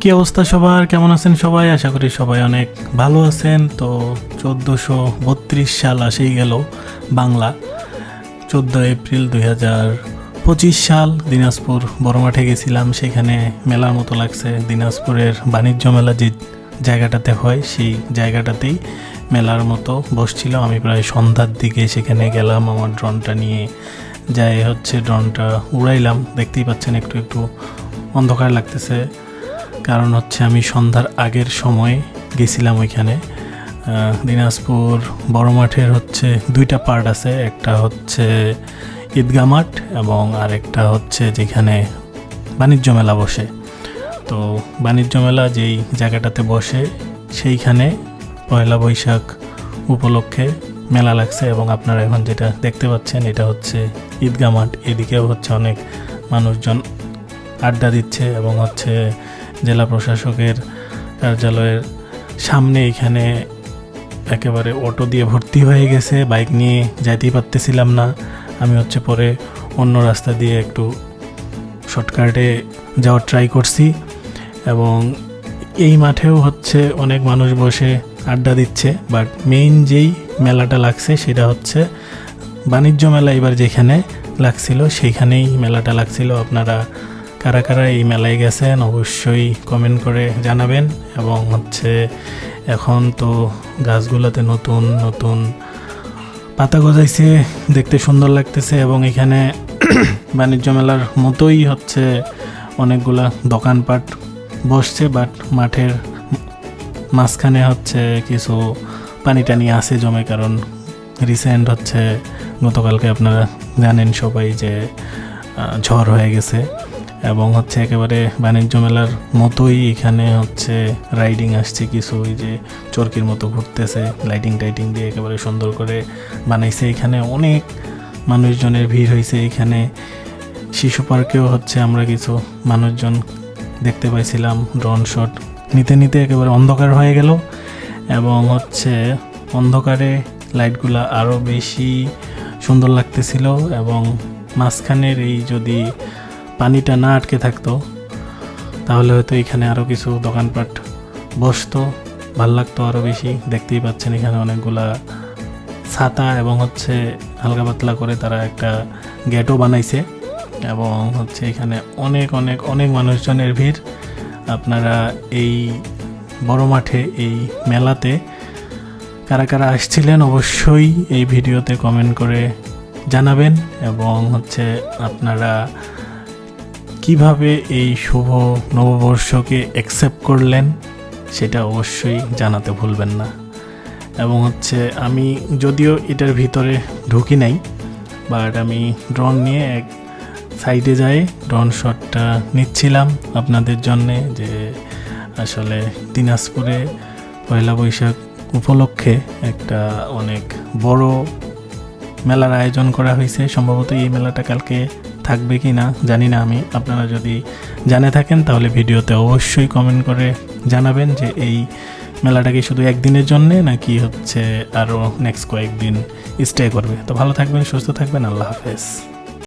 কি অবস্থা সবার? কেমন আছেন সবাই? আশা করি সবাই অনেক ভালো আছেন। তো চোদ্দোশো বত্রিশ সাল আসেই গেল বাংলা। চোদ্দ এপ্রিল দুই হাজার পঁচিশ সাল দিনাজপুর বড় মাঠে গেছিলাম। সেখানে মেলার মতো লাগছে। দিনাজপুরের বাণিজ্য মেলা যে জায়গাটাতে হয়, সেই জায়গাটাতেই মেলার মতো বসছিল আমি প্রায় সন্ধ্যার দিকে সেখানে গেলাম। আমার ড্রোনটা নিয়ে যাই হচ্ছে, ড্রনটা উড়াইলাম। দেখতেই পাচ্ছেন, একটু একটু অন্ধকার লাগতেছে। কারণ হচ্ছে আমি সন্ধ্যার আগের সময় গেছিলাম ওইখানে। দিনাজপুর বড় মাঠের হচ্ছে দুইটা পার্ট আছে, একটা হচ্ছে ঈদগা মাঠ এবং আরেকটা হচ্ছে যেখানে বাণিজ্য মেলা বসে। তো বাণিজ্য মেলা যেই জায়গাটাতে বসে, সেইখানে পয়লা বৈশাখ উপলক্ষে মেলা লাগছে এবং আপনারা এখন যেটা দেখতে পাচ্ছেন, এটা হচ্ছে ঈদগা মাঠ। এদিকেও হচ্ছে অনেক মানুষজন আড্ডা দিচ্ছে এবং হচ্ছে জেলা প্রশাসকের কার্যালয়ের সামনে এখানে একেবারে অটো দিয়ে ভর্তি হয়ে গেছে। বাইক নিয়ে যাইতেই পারতেছিলাম না। আমি হচ্ছে পরে অন্য রাস্তা দিয়ে একটু শর্টকাটে যাওয়ার ট্রাই করছি এবং এই মাঠেও হচ্ছে অনেক মানুষ বসে আড্ডা দিচ্ছে। বাট মেইন যেই মেলাটা লাগছে সেটা হচ্ছে বাণিজ্য মেলা এবার যেখানে লাগছিল, সেইখানেই মেলাটা লাগছিল। আপনারা কারা কারা এই মেলায় গেছেন অবশ্যই কমেন্ট করে জানাবেন এবং হচ্ছে এখন তো গাছগুলোতে নতুন নতুন পাতা গজাইছে, দেখতে সুন্দর লাগতেছে এবং এখানে বাণিজ্য মেলার মতোই হচ্ছে অনেকগুলা দোকানপাট বসছে বাট মাঠের মাঝখানে হচ্ছে কিছু পানি টানি আছে জমে, কারণ রিসেন্ট হচ্ছে গতকালকে আপনারা জানেন সবাই যে ঝড় হয়ে গেছে। এবং হচ্ছে একেবারে বাণিজ্য মেলার মতোই এখানে হচ্ছে রাইডিং আসছে কিছু ওই যে চরকির মতো ঘুরতেছে লাইটিং টাইটিং দিয়ে একেবারে সুন্দর করে বানাইছে। এখানে অনেক মানুষজনের ভিড় হয়েছে এখানে। শিশু পার্কেও হচ্ছে আমরা কিছু মানুষজন দেখতে পাইছিলাম ড্রোন শট নিতে নিতে একেবারে অন্ধকার হয়ে গেল এবং হচ্ছে অন্ধকারে লাইটগুলো আরও বেশি সুন্দর লাগতেছিল এবং মাঝখানের এই যদি পানিটা না আটকে থাকতো, তাহলে হয়তো এখানে আরও কিছু দোকানপাট বসতো। ভালো লাগতো আরও বেশি। দেখতেই পাচ্ছেন এখানে অনেকগুলা ছাতা এবং হচ্ছে হালকা পাতলা করে তারা একটা গেটও বানাইছে। এবং হচ্ছে এখানে অনেক অনেক অনেক মানুষজনের ভিড়। আপনারা এই বড় মাঠে, এই মেলাতে কারা কারা আসছিলেন অবশ্যই এই ভিডিওতে কমেন্ট করে জানাবেন। এবং হচ্ছে আপনারা কীভাবে এই শুভ নববর্ষকে অ্যাকসেপ্ট করলেন, সেটা অবশ্যই জানাতে ভুলবেন না। এবং হচ্ছে, আমি যদিও এটার ভিতরে ঢুকি নাই বাট আমি ড্রোন নিয়ে এক সাইডে যাই ড্রোন শটটা নিচ্ছিলাম আপনাদের জন্যে যে আসলে দিনাজপুরে পয়লা বৈশাখ উপলক্ষে একটা অনেক বড় মেলার আয়োজন করা হয়েছে। সম্ভবত এই মেলাটা কালকে থাকবে কি না, জানি না। আমি, আপনারা যদি জানে থাকেন, তাহলে ভিডিওতে অবশ্যই কমেন্ট করে জানাবেন যে এই মেলাটা কি শুধু একদিনের জন্যে, নাকি হচ্ছে আরও নেক্সট কয়েকদিন স্টে করবে। তো ভালো থাকবেন, সুস্থ থাকবেন, আল্লাহ হাফেজ।